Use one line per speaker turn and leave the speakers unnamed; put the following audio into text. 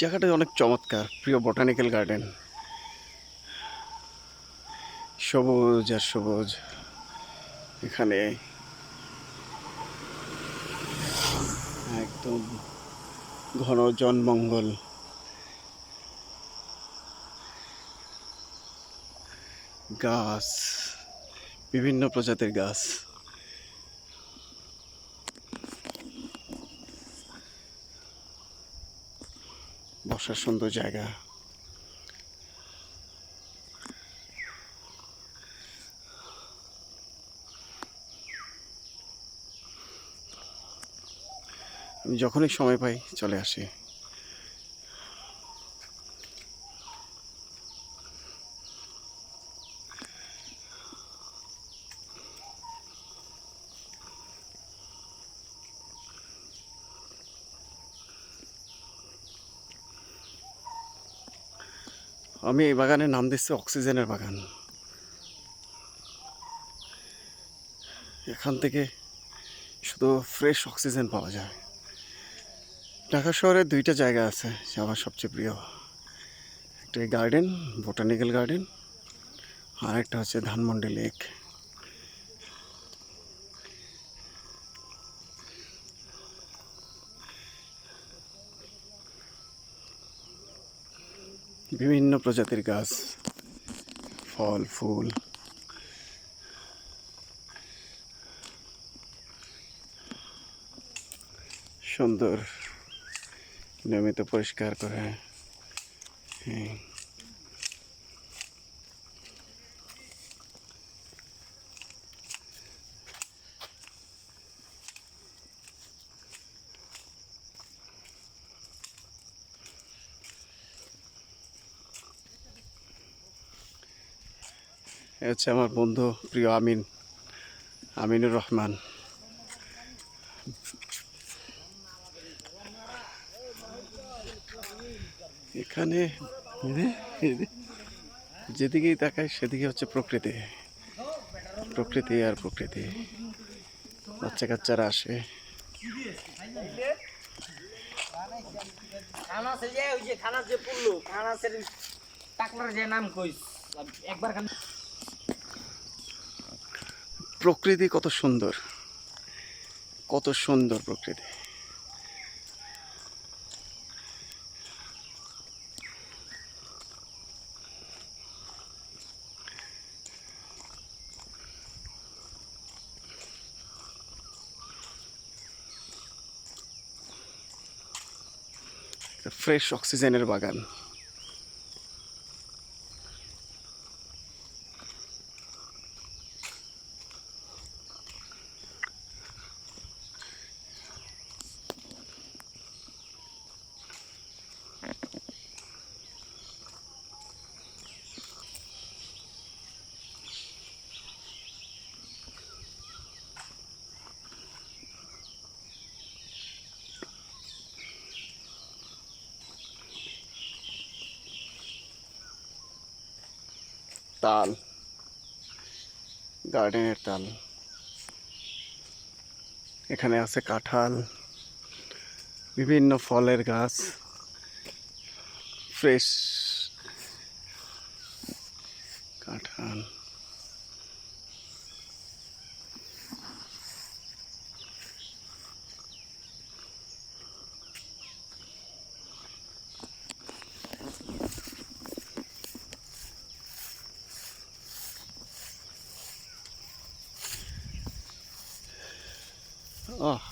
জায়গাটা অনেক চমৎকার, প্রিয় বটানিক্যাল গার্ডেন সবুজ আর সবুজ, এখানে একদম ঘন জনমঙ্গল। গাছ, বিভিন্ন প্রজাতির গাছ। বসার সুন্দর জায়গা। আমি যখনই সময় পাই চলে আসি। আমি এই বাগানের নাম দিচ্ছি অক্সিজেনের বাগান। এখান থেকে শুধু ফ্রেশ অক্সিজেন পাওয়া যায়। ঢাকা শহরে দুইটা জায়গা আছে যে আমার সবচেয়ে প্রিয়। একটা গার্ডেন, বোটানিক্যাল গার্ডেন, আর একটা হচ্ছে ধানমন্ডি লেক। বিভিন্ন প্রজাতির গাছ ফল ফুল সুন্দর নিয়মিত পরিষ্কার করে হ্যাঁ হচ্ছে আমার বন্ধু প্রিয় আমিন, আমিনুর রহমান। এখানে যেদিকেই তাকায় সেদিকে হচ্ছে প্রকৃতি। প্রকৃতি আর প্রকৃতি। বাচ্চা কাচ্চারা আসে
খানাসের যে, ওই যে যে নাম কইস, একবার খান
প্রকৃতি কত সুন্দর। কত সুন্দর প্রকৃতি। ফ্রেশ অক্সিজেনের বাগান। তাল গার্ডেনের তাল। এখানে আছে কাঁঠাল বিভিন্ন ফলের গাছ ফ্রেশ কাঁঠাল। Oh.